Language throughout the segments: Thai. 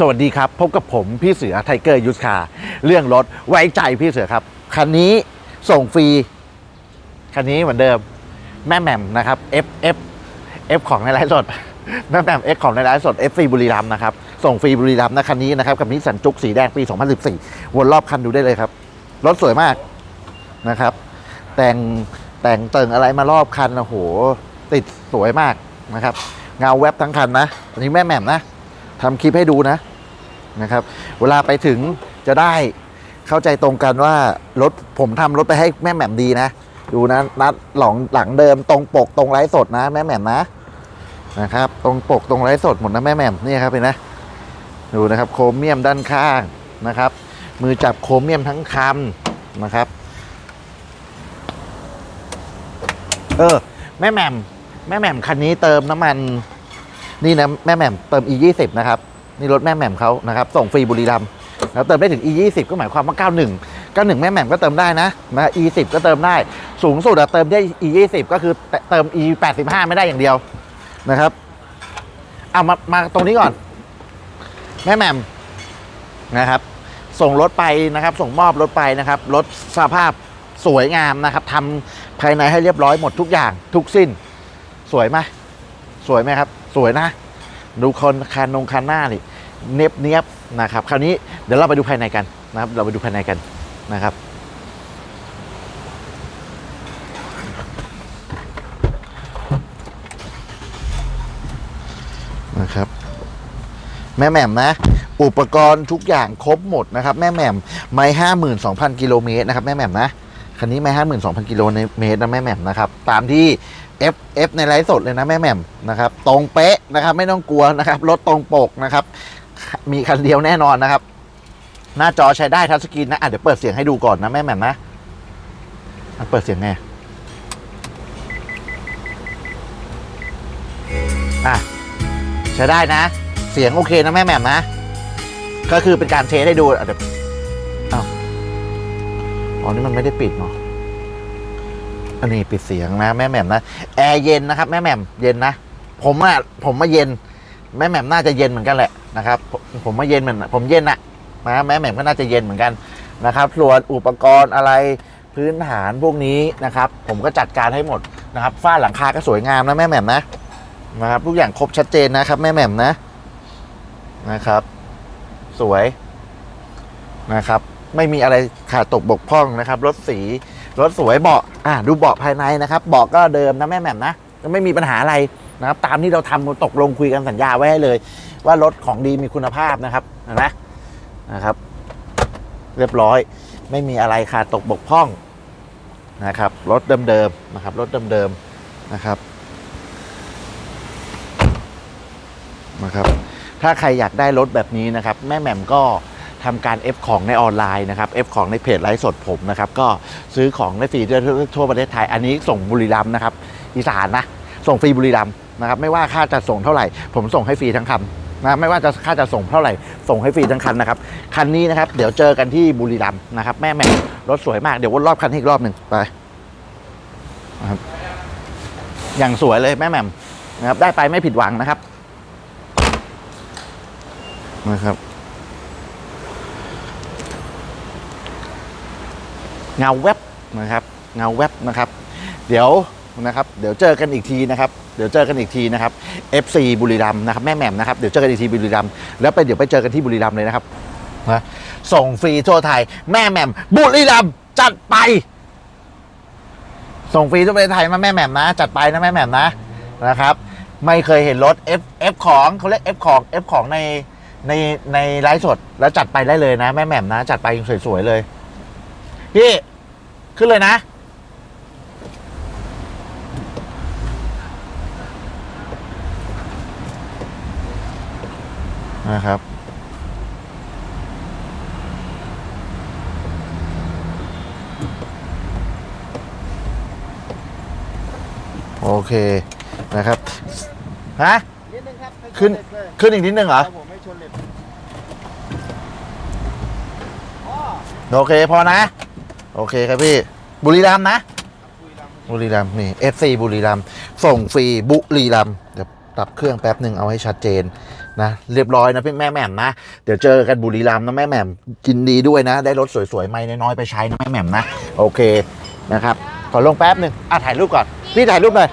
สวัสดีครับ พบกับผมพี่เสือไทเกอร์ยูสคาเรื่องรถไว้ใจพี่เสือครับ คันนี้ส่งฟรี คันนี้เหมือนเดิมแม่แหม่มนะครับ F F F ของในไลฟ์สดแม่แหม่ม X ของในไลฟ์สด F ฟรีบุรีรัมย์นะครับ ส่งฟรีบุรีรัมย์นะคันนี้นะครับกับนิสสันจุกสีแดงปี 2014 วนรอบคันดูได้เลยครับ รถสวยมากนะครับ แต่งแต่งเติงอะไรมารอบคันโอ้โหติดสวยมากนะครับ เงาแวบทั้งคันนะอันนี้แม่แหม่มนะ ทำคลิปให้ดูนะนะครับ เวลาไปถึงจะได้เข้าใจตรงกันว่ารถผมทำรถไปให้แม่แหม่มดีนะ ดูนะนัดหลงหลังเดิมตรงปกตรงไร้สดนะแม่แหม่มนะนะครับ ตรงปกตรงไร้สดหมดนะแม่แหม่มนี่ครับเห็นนะดูนะครับโครเมียมด้านข้างนะครับ มือจับโครเมียมทั้งคันนะครับเออแม่แหม่มแม่แหม่มคันนี้เติมน้ำมัน นี่นะแม่แหม่มเติม e 2 0นะครับนี่รถแม่แหม่มเขานะครับส่งฟรีบุรีรัมย์แล้วเติมได้ถึง e 2 0ก็หมายความว่า 91 91 แม่แหม่มก็เติมได้นะนะ e 10ก็เติมได้สูงสุดอะเติมได้ e 2 0ก็คือเติม e 85ไม่ได้อย่างเดียวนะครับเอามามาตรงนี้ก่อน แม่แหม่มนะครับ ส่งรถไปนะครับ ส่งมอบรถไปนะครับรถสภาพสวยงามนะครับทำภายในให้เรียบร้อยหมดทุกอย่างทุกสิ้น สวยไหมสวยไหมครับ สวยนะ ดูคนคันนงคันหน้านี่เนบเนียบนะครับ คราวนี้เดี๋ยวเราไปดูภายในกันนะครับ เราไปดูภายในกันนะครับ นะครับ แม่แหม่มนะ อุปกรณ์ทุกอย่างครบหมดนะครับ แม่แหม่มไม่ห้าหมื่นสองพันกิโลเมตรนะครับแม่แหม่มนะคันนี้ไม่ห้าหมื่นสองพันกิโลเมตรนะแม่แหม่มนะครับ ตามที่ F F ในไลฟ์สดเลยนะแม่แหม่มนะครับ ตรงเป๊ะนะครับ ไม่ต้องกลัวนะครับ รถตรงปกนะครับ มีคันเดียวแน่นอนนะครับ หน้าจอใช้ได้ทัชสกรีนนะอะเดี๋ยวเปิดเสียงให้ดูก่อนนะแม่แหม่มนะเปิดเสียงไงอะใช้ได้นะ เสียงโอเคนะแม่แหม่มนะ ก็คือเป็นการเทสให้ดูอะเดี๋ยวอ้าวอ๋อนี่มันไม่ได้ปิดเนาะ อันนี้ปิดเสียงนะแม่แหม่มนะแอร์เย็นนะครับ แม่แหม่มเย็นนะผมอะผมมาเย็น แม่แหม่มน่าจะเย็นเหมือนกันแหละนะครับผมมมาเย็นเหมือนผมเย็นอะนะแม่แหม่มก็น่าจะเย็นเหมือนกันนะครับส่วนอุปกรณ์อะไรพื้นฐานพวกนี้นะครับ ผมก็จัดการให้หมดนะครับฝ้าหลังคาก็สวยงามนะแม่แหม่มนะนะครับทุกอย่างครบชัดเจนนะครับ แม่แหม่มนะนะครับ สวยนะครับ ไม่มีอะไรขาดตกบกพร่องนะครับรถสีรถสวยเบาะ อะดูเบาะภายในนะครับเบาะก็เดิมนะแม่แหม่มนะไม่มีปัญหาอะไรนะครับ ตามที่เราทำตกลงคุยกันสัญญาไว้ให้เลย ว่ารถของดีมีคุณภาพนะครับนะนะครับ เรียบร้อย ไม่มีอะไรขาดตกบกพร่องนะครับรถเดิมๆนะครับรถเดิมๆนะครับนะครับ ถ้าใครอยากได้รถแบบนี้นะครับ แม่แหม่มก็ ทำการ F ของในออนไลน์นะครับ F ของในเพจไลฟ์สดผมนะครับก็ซื้อของได้ฟรีทั่วทั่วประเทศไทย อันนี้ส่งบุรีรัมย์นะครับอีสานนะส่งฟรีบุรีรัมย์นะครับไม่ว่าค่าจะส่งเท่าไหร่ ผมส่งให้ฟรีทั้งคันนะไม่ว่าจะค่าจะส่งเท่าไหร่ส่งให้ฟรีทั้งคันนะครับคันนี้นะครับเดี๋ยวเจอกันที่บุรีรัมย์นะครับแม่แม่มรถสวยมากเดี๋ยววนรอบคันให้อีกรอบหนึ่งไปอย่างสวยเลยแม่แม่มนะครับได้ไปไม่ผิดหวังนะครับนะครับ เงาแวบนะครับ เงาแวบนะครับ เดี๋ยวนะครับ เดี๋ยวเจอกันอีกทีนะครับ เดี๋ยวเจอกันอีกทีนะครับ FC บุรีรัมย์นะครับ แม่แหม่มนะครับ เดี๋ยวเจอกันอีกทีบุรีรัมย์แล้วไปเดี๋ยวไปเจอกันที่บุรีรัมย์เลยนะครับนะส่งฟรีทั่วไทย แม่แหม่มบุรีรัมย์จัดไป ส่งฟรีทั่วประเทศไทยมาแม่แหม่มนะ จัดไปนะแม่แหม่มนะนะครับ ไม่เคยเห็นรถ F F ของเขาเรียก F ของ F ของในในในไลฟ์สดแล้วจัดไปได้เลยนะ แม่แหม่มนะ จัดไปสวยๆเลยพี่ ขึ้นเลยนะ นะครับ โอเคนะครับ ฮะ นิดนึงครับให้ชขึ้น เหล็กเลยขึ้นอีกนิดนึงเหรอครับผมไม่ชนเหล็กอ๋อโอเคพอนะ โอเคครับพี่ บุรีรัมย์นะ บุรีรัมย์นี่ FC บุรีรัมย์ส่งฟรีบุรีรัมย์เดี๋ยวปรับเครื่องแป๊บหนึ่งเอาให้ชัดเจนนะเรียบร้อยนะพี่แม่แหม่มนะ เดี๋ยวเจอกันบุรีรัมย์นะแม่แหม่มกินดีด้วยนะ ได้รถสวยๆไม่น้อยๆไปใช้นะแม่แหม่มนะ โอเคนะครับขอลงแป๊บหนึ่งอะถ่ายรูปก่อนพี่ถ่ายรูปหน่อย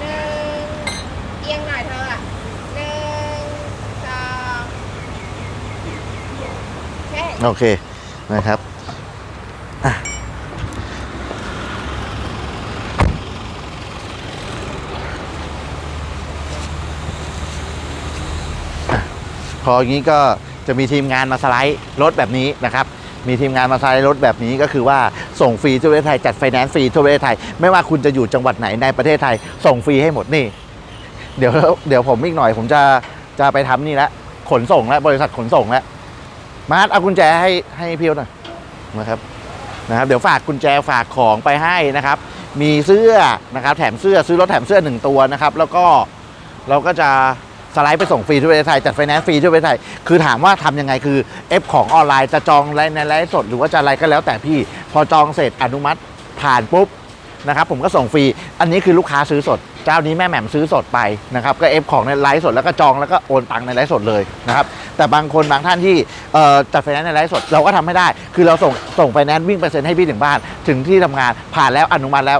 หนึ่งเอียงหน่อยเธออะหนึ่งสองแค่ โอเค นะครับพออย่างนี้ก็จะมีทีมงานมาสไลด์รถแบบนี้นะครับ มีทีมงานมาสไลด์รถแบบนี้ก็คือว่าส่งฟรีทั่วประเทศไทยจัดไฟแนนซ์ฟรีทั่วประเทศไทย ไม่ว่าคุณจะอยู่จังหวัดไหนในประเทศไทย ส่งฟรีให้หมดนี่ เดี๋ยวเดี๋ยวผมอีกหน่อยผมจะจะไปทำนี่แล้วขนส่งแล้วบริษัทขนส่งแล้ว มาร์ทเอากุญแจให้ให้พี่หน่อยนะครับนะครับเดี๋ยวฝากกุญแจฝากของไปให้นะครับ มีเสื้อนะครับ แถมเสื้อซื้อรถแถมเสื้อหนึ่งตัวนะครับ แล้วก็เราก็จะสไลด์ไปส่งฟรีทั่วประเทศไทยจัดไฟแนนซ์ฟรีทั่วประเทศไทยคือถามว่าทำยังไงคือเอฟของออนไลน์จะจองไลน์ในไลฟ์สดหรือว่าจะอะไรก็แล้วแต่พี่ พอจองเสร็จอนุมัติผ่านปุ๊บ นะครับผมก็ส่งฟรี อันนี้คือลูกค้าซื้อสด เจ้านี้แม่แหม่มซื้อสดไปนะครับก็เอฟของในไลฟ์สดแล้วก็จองแล้วก็โอนตังค์ในไลฟ์สดเลยนะครับแต่บางคนบางท่านที่จัดไฟแนนซ์ในไลฟ์สดเราก็ทำไม่ได้ คือเราส่งส่งไฟแนนซ์วิ่งเปอร์เซ็นต์ให้พี่ถึงบ้านถึงที่ทำงานผ่านแล้วอนุมัติแล้ว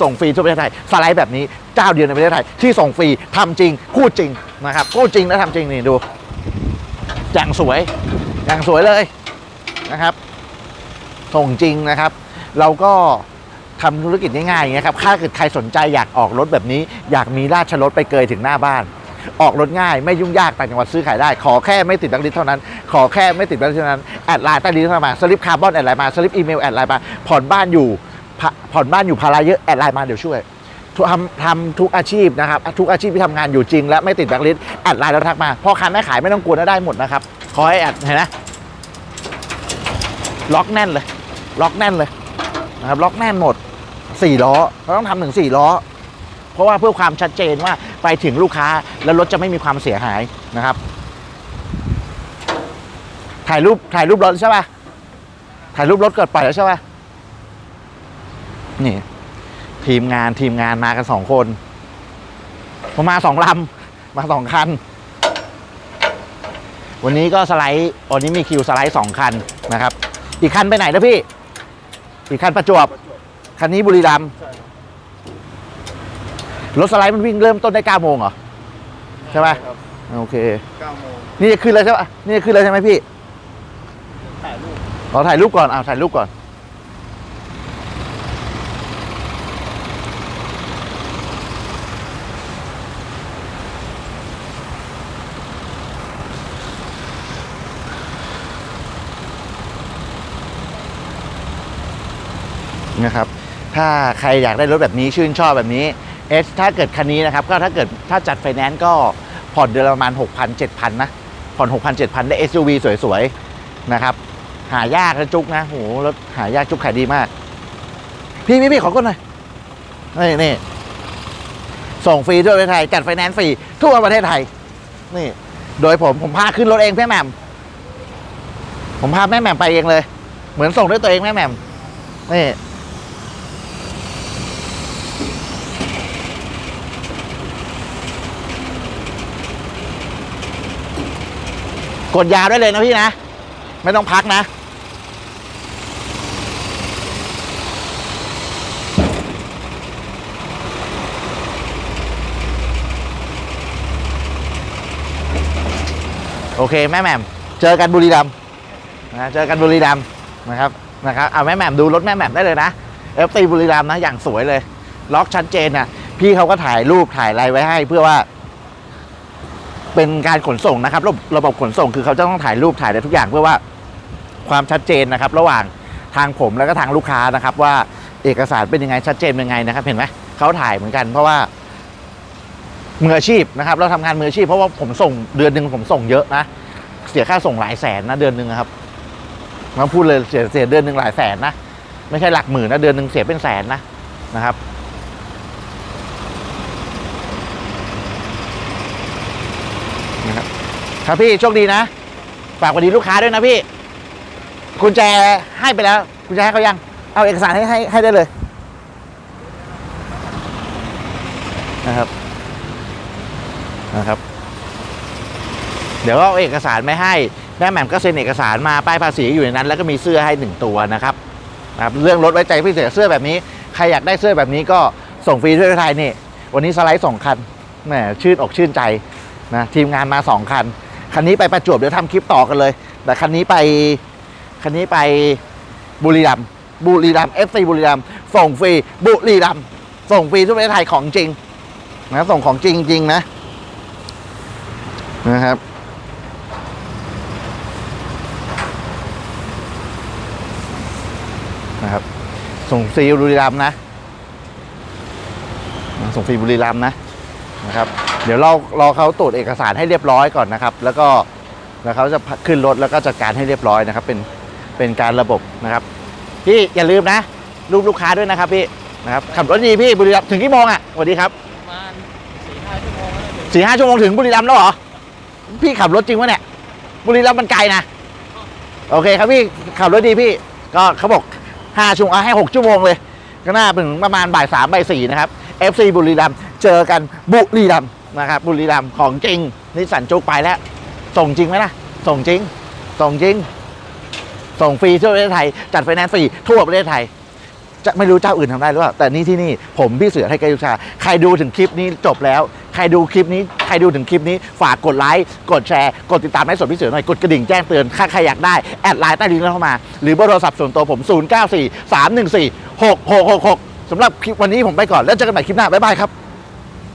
ส่งฟรีทั่วประเทศไทยสไลด์แบบนี้เจ้าเดียวในประเทศไทยที่ส่งฟรีทำจริงพูดจริงนะครับพูดจริงและทำจริงนี่ดูอย่างสวยอย่างสวยเลยนะครับส่งจริงนะครับ เราก็ ทำธุรกิจง่ายๆอย่างเงี้ยครับถ้าเกิดใครสนใจอยากออกรถแบบนี้ อยากมีราชรถไปเกยถึงหน้าบ้าน ออกรถง่ายไม่ยุ่งยากต่างจังหวัดซื้อขายได้ ขอแค่ไม่ติดแบงค์ลิสเท่านั้น ขอแค่ไม่ติดแบงค์ลิสเท่านั้นแอดไลน์ใต้ลิสต์เข้ามาสลิปคาร์บอนแอดไลน์มาสลิปอีเมลแอดไลน์มาผ่อนบ้านอยู่ผ่อนบ้านอยู่ภาระเยอะแอดไลน์มาเดี๋ยวช่วยทำทำทุกอาชีพนะครับทุกอาชีพที่ทำงานอยู่จริง และไม่ติดแบงค์ลิสต์แอดไลน์แล้วทักมาพ่อค้าแม่ขายไม่ต้องกลัวนะได้หมดนะครับขอให้แอดเห็นไหมล็อกแน่นเลย ล็อกแน่นเลยนะครับล็อกแน่นหมด สี่ล้อเราต้องทำถึงสี่ล้อ เพราะว่าเพื่อความชัดเจนว่าไปถึงลูกค้าแล้วรถจะไม่มีความเสียหายนะครับ ถ่ายรูปถ่ายรูปรถใช่ป่ะถ่ายรูปรถเกิดปล่อยแล้วใช่ป่ะนี่ ทีมงานทีมงานมากันสองคนผมมาสองลำมาสองคัน วันนี้ก็สไลด์วันนี้มีคิวสไลด์สองคันนะครับ อีกคันไปไหนนะพี่ อีกคันประจวบ คันนี้บุรีรัมย์ใช่ครับรถสไลด์มันวิ่งเริ่มต้นได้9โมงเหรอ ใช่ปะครับโอเคเก้าโมงนี่จะขึ้นเลยใช่ปะนี่จะขึ้นเลยใช่ไหมพี่ถ่ายรูปขอถ่ายรูปก่อนเอาถ่ายรูปก่อน นะครับ ถ้าใครอยากได้รถแบบนี้ชื่นชอบแบบนี้เอสถ้าเกิดคันนี้นะครับก็ถ้าเกิดถ้าจัดไฟแนนซ์ก็ผ่อนเดือนละประมาณ 6,000 7,000 นะ ผ่อน 6,000 7,000 ได้ SUV สวยๆ นะครับ หายากนะจุกนะโหรถหายากจุกขายดีมาก พี่พี่พี่ขอก้นหน่อย นี่นี่ส่งฟรีทั่วประเทศไทย จัดไฟแนนซ์ฟรีทั่วประเทศไทย นี่ โดยผมผมพาขึ้นรถเองแม่แหม่มผมพาแม่แหม่มไปเองเลย เหมือนส่งด้วยตัวเองแม่แหม่มนี่ กดยาวได้เลยนะพี่นะ ไม่ต้องพักนะโอเคแม่แหม่มเจอกันบุรีรัมนะเจอกันบุรีรัมนะครับนะครับเอาแม่แหม่มดูรถแม่แหม่มได้เลยนะเอฟซีบุรีรัมนะอย่างสวยเลย ล็อกชัดเจนนะพี่เขาก็ถ่ายรูปถ่ายอะไรไว้ให้เพื่อว่า เป็นการขนส่งนะครับ ระบบระบบขนส่งคือเขาจะต้องถ่ายรูปถ่ายอะไรทุกอย่างเพื่อว่าความชัดเจนนะครับ ระหว่างทางผมแล้วก็ทางลูกค้านะครับ ว่าเอกสารเป็นยังไงชัดเจนเป็นยังไงนะครับ เห็นไหมเขาถ่ายเหมือนกัน เพราะว่ามืออาชีพนะครับ เราทำงานมืออาชีพเพราะว่าผมส่งเดือนหนึ่งผมส่งเยอะนะเสียค่าส่งหลายแสนนะเดือนหนึ่งครับมาพูดเลยเสียเสียเดือนหนึ่งหลายแสนนะไม่ใช่หลักหมื่นนะเดือนหนึ่งเสียเป็นแสนนะนะครับ ครับพี่โชคดีนะ ฝากวัสดีลูกค้าด้วยนะพี่กุญแจให้ไปแล้วกุญแจให้เขายัง เอาเอกสารให้ให้ให้ได้เลยนะครับนะครับ เดี๋ยวเอาเอกสารไม่ให้แม่แหม่มก็เซ็นเอกสารมาป้ายภาษีอยู่ในนั้น แล้วก็มีเสื้อให้หนึ่งตัวนะครับนะครับ เรื่องรถไว้ใจพี่เสือเสื้อแบบนี้ ใครอยากได้เสื้อแบบนี้ก็ส่งฟรีด้วยไทยนี่ วันนี้สไลด์สองคันแหมชื่นอกชื่นใจนะทีมงานมาสองคัน คันนี้ไปประจวบเดี๋ยวทำคลิปต่อกันเลย แต่คันนี้ไปคันนี้ไปบุรีรัมบุรีรัมเอฟซีบุรีรัมส่งฟรีบุรีรัมส่งฟรีทั่วประเทศไทยของจริงนะส่งของจริงจริงนะนะครับนะครับ ส่งฟรีบุรีรัมนะ ส่งฟรีบุรีรัมนะนะครับ เดี๋ยวเรารอเขาตรวจเอกสารให้เรียบร้อยก่อนนะครับ แล้วก็แล้วเขาจะขึ้นรถแล้วก็จัดการให้เรียบร้อยนะครับ เป็นเป็นการระบบนะครับพี่อย่าลืมนะรูปลูกค้าด้วยนะครับพี่นะครับขับรถดีพี่บุรีรัมย์ถึงกี่โมงอะสวัสดีครับประมาณสี่ห้าชั่วโมงแล้วถึงสี่ห้าชั่วโมงถึงบุรีรัมย์แล้วเหรอพี่ขับรถจริงวะเนี่ยบุรีรัมย์มันไกลนะโอเคครับพี่ขับรถดีพี่ก็เขาบอกห้าชั่วโมงเอาให้หกชั่วโมงเลย ก็น่าเป็นประมาณบ่ายสามบ่ายสี่นะครับ FC บุรีรัมย์เจอกันบุรีรัมย์ นะครับบุรีรัมย์ของจริงนิสสันจุกไปแล้ว ส่งจริงไหมล่ะ ส่งจริง ส่งจริง ส่งฟรีทั่วประเทศไทย จัดไฟแนนซ์ฟรีทั่วประเทศไทย จะไม่รู้เจ้าอื่นทำได้หรือเปล่า แต่นี่ที่นี่ผมพี่เสือไทยกายุชา ใครดูถึงคลิปนี้จบแล้ว ใครดูคลิปนี้ ใครดูถึงคลิปนี้ ฝากกดไลค์ กดแชร์ กดติดตามให้สดพี่เสือหน่อย กดกระดิ่งแจ้งเตือน ถ้าใครอยากได้ แอดไลน์ใต้ลิงก์เข้ามา หรือเบอร์โทรศัพท์ส่วนตัวผม 0 9 4 3 1 4 6 6 6 6สำหรับคลิปวันนี้ผมไปก่อน แล้วเจอกันใหม่คลิปหน้า บ๊ายบายครับ